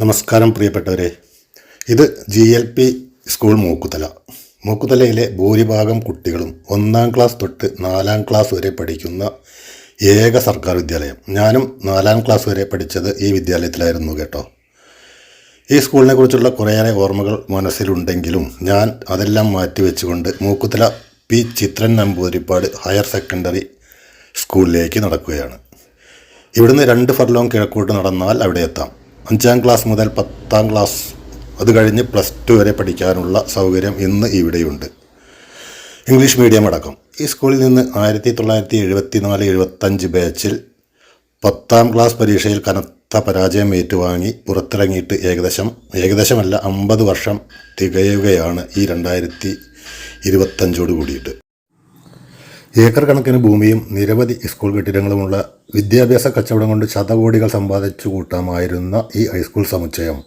നമസ്കാരം പ്രിയപ്പെട്ടവരെ. ഇത് G L P school Mookkuthala. മൂക്കുതലയിലെ ഭൂരിഭാഗം കുട്ടികളും ഒന്നാം ക്ലാസ് തൊട്ട് നാലാം ക്ലാസ് വരെ പഠിക്കുന്ന ഏക സർക്കാർ വിദ്യാലയം. ഞാനും നാലാം ക്ലാസ് വരെ പഠിച്ചത് ഈ വിദ്യാലയത്തിലായിരുന്നു കേട്ടോ. ഈ സ്കൂളിനെ കുറിച്ചുള്ള കുറേയേറെ ഓർമ്മകൾ മനസ്സിലുണ്ടെങ്കിലും ഞാൻ അതെല്ലാം മാറ്റിവെച്ചുകൊണ്ട് Mookkuthala P Chithran Namboothiripad higher secondary സ്കൂളിലേക്ക് നടക്കുകയാണ്. ഇവിടുന്ന് രണ്ട് ഫർലോം കിഴക്കോട്ട് നടന്നാൽ അവിടെ എത്താം. അഞ്ചാം ക്ലാസ് മുതൽ പത്താം ക്ലാസ് അത് കഴിഞ്ഞ് പ്ലസ് ടു വരെ പഠിക്കാനുള്ള സൗകര്യം ഇന്ന് ഇവിടെയുണ്ട്. ഇംഗ്ലീഷ് മീഡിയം അടക്കം. ഈ സ്കൂളിൽ നിന്ന് ആയിരത്തി തൊള്ളായിരത്തി എഴുപത്തി നാല് എഴുപത്തഞ്ച് ബാച്ചിൽ പത്താം ക്ലാസ് പരീക്ഷയിൽ കനത്ത പരാജയം ഏറ്റുവാങ്ങി പുറത്തിറങ്ങിയിട്ട് ഏകദേശം ഏകദേശമല്ല അമ്പത് വർഷം തികയുകയാണ് ഈ രണ്ടായിരത്തി ഇരുപത്തഞ്ചോട് കൂടിയിട്ട്. ഏക്കർ കണക്കിന് ഭൂമിയും നിരവധി സ്കൂൾ കെട്ടിടങ്ങളുമുള്ള വിദ്യാഭ്യാസ കച്ചവടം കൊണ്ട് ശതകോടികൾ സമ്പാദിച്ചു കൂട്ടാമായിരുന്ന ഈ ഹൈസ്കൂൾ സമുച്ചയം.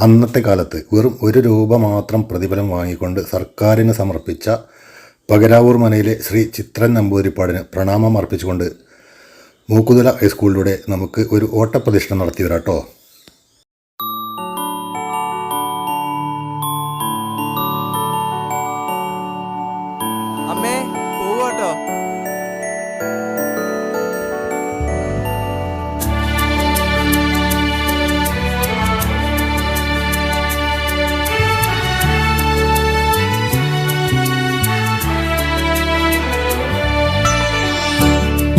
അന്നത്തെ കാലത്ത് വെറും ഒരു രൂപ മാത്രം പ്രതിഫലം വാങ്ങിക്കൊണ്ട് സർക്കാരിന് സമർപ്പിച്ച പകരാവൂർ മനയിലെ ശ്രീ ചിത്രൻ നമ്പൂതിരിപ്പാടിന് പ്രണാമം അർപ്പിച്ചുകൊണ്ട് മൂക്കുതല ഹൈസ്കൂളിലൂടെ നമുക്ക് ഒരു ഓട്ടപ്രദക്ഷിണം നടത്തി വരാട്ടോ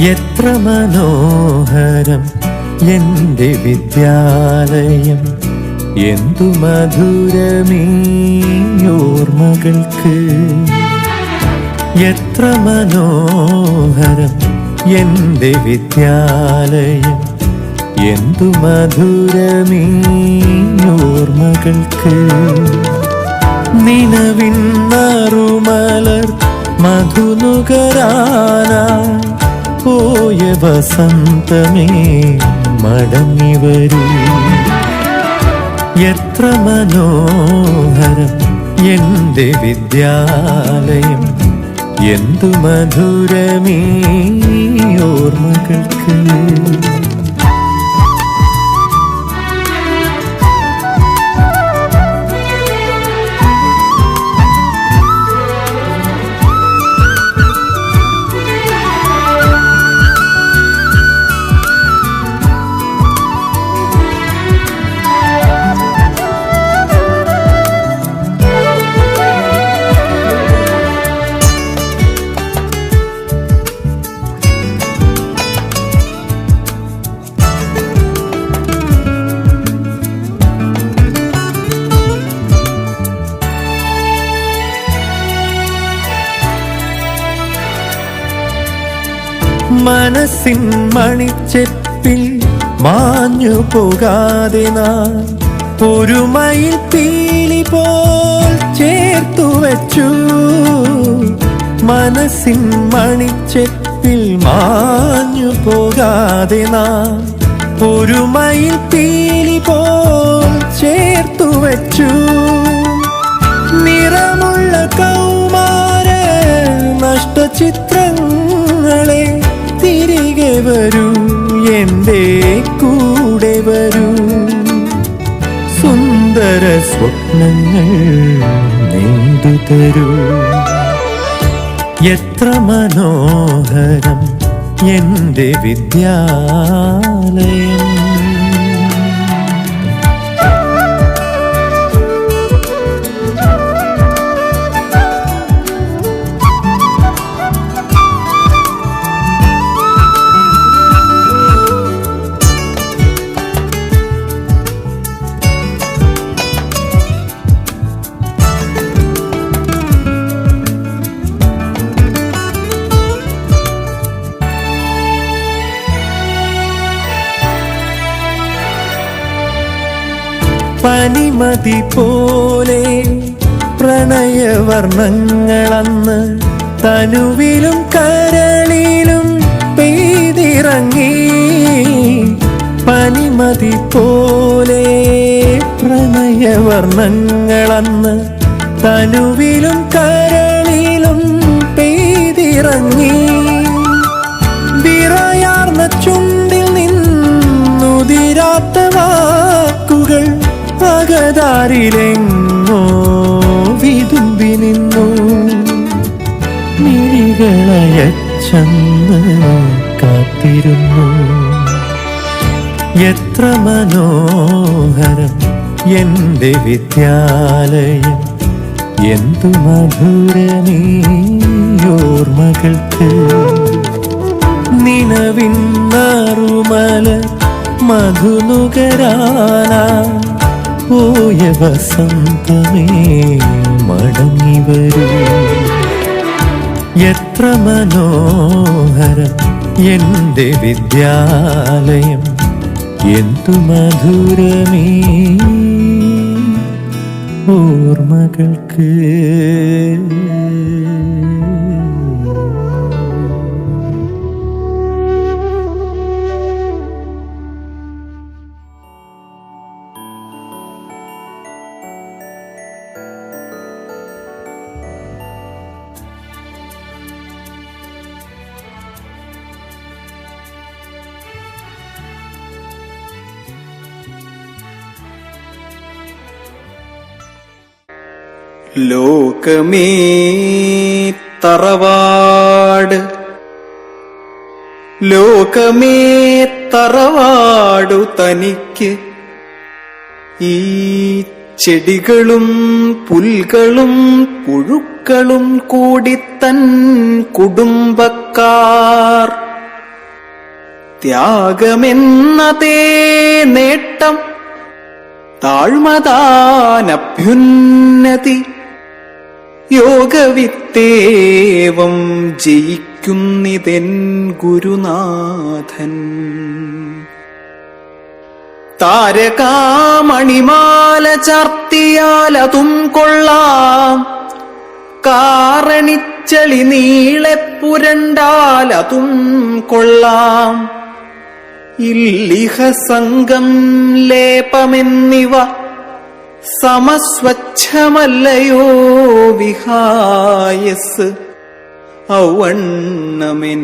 എത്ര മനോഹരം എന്റെ വിദ്യാലയം. എന്തു മധുരമീ ഓർമ്മകൾക്ക് എത്ര മനോഹരം എന്റെ വിദ്യാലയം. എന്തു മധുരമീയോർമ്മകൾക്ക് നിലവിൻ മറുമലർ മധുനുകരാനായി പോയ വസന്തമേ മടങ്ങി വരൂ എത്ര മനോഹരം എന്റെ വിദ്യാലയം എന്തു മധുരമീ ഓർമ്മകൾക്ക്. മനസ്സിൻ മണിച്ചെപ്പിൽ മാഞ്ഞു പോകാതെ നാം ഒരു മയിൽ പീലി പോൽ ചേർത്തു വെച്ചു. മനസ്സിൻ മണിച്ചെപ്പിൽ മാഞ്ഞു പോകാതെ നാം ഒരു മയിൽ പീലി പോൽ ചേർത്തു വെച്ചു. നിറമുള്ള കൗമാര നഷ്ടചിത്രങ്ങളെ വരൂ എന്റെ കൂടെ വരൂ. സുന്ദര സ്വപ്നങ്ങൾ നെയ്തു തരൂ. എത്ര മനോഹരം എന്റെ വിദ്യാലയം. പനിമതി പോലെ പ്രണയവർണങ്ങളന്ന് തനുവിലും കരളിലും പെയ്തിറങ്ങി. പനിമതി പോലെ പ്രണയവർണങ്ങളന്ന് തനുവിലും കരളിലും മിഴികളയച്ചന്ന് കാത്തിരുന്നു. എത്ര മനോഹരം എന്റെ വിദ്യാലയം എന്തു മധുരമീ ഓർമ്മകൾക്ക് നിലവിൻ നറുമല മധുനുകരാന പോയ വസന്തമേ മടങ്ങി വരൂ എത്ര മനോഹരം എന്റെ വിദ്യാലയം. എന്തു മധുരമേ. ഓർമ്മകൾക്ക് ലോകമേ തറവാട്. ലോകമേ തറവാടു തനിക്ക്. ഈ ചെടികളും പുൽകളും പുഴുക്കളും കൂടി തൻ കുടുംബക്കാർ. ത്യാഗമെന്നതേ നേട്ടം താഴ്മതാനഭ്യുന്നതി. യോഗവിത്തേവം ജയിക്കുന്നിതെൻ ഗുരുനാഥൻ. താരകാമണിമാല ചാർത്തിയാലതും കൊള്ളാം. കാറണിച്ചളി നീളെ പുരണ്ടാലതും കൊള്ളാം. ഇല്ലിഹ സംഘം ലേപമെന്നിവ സമസ്വച്ഛമല്ലയോ വിഹായസ് ഔവണ്ണമെൻ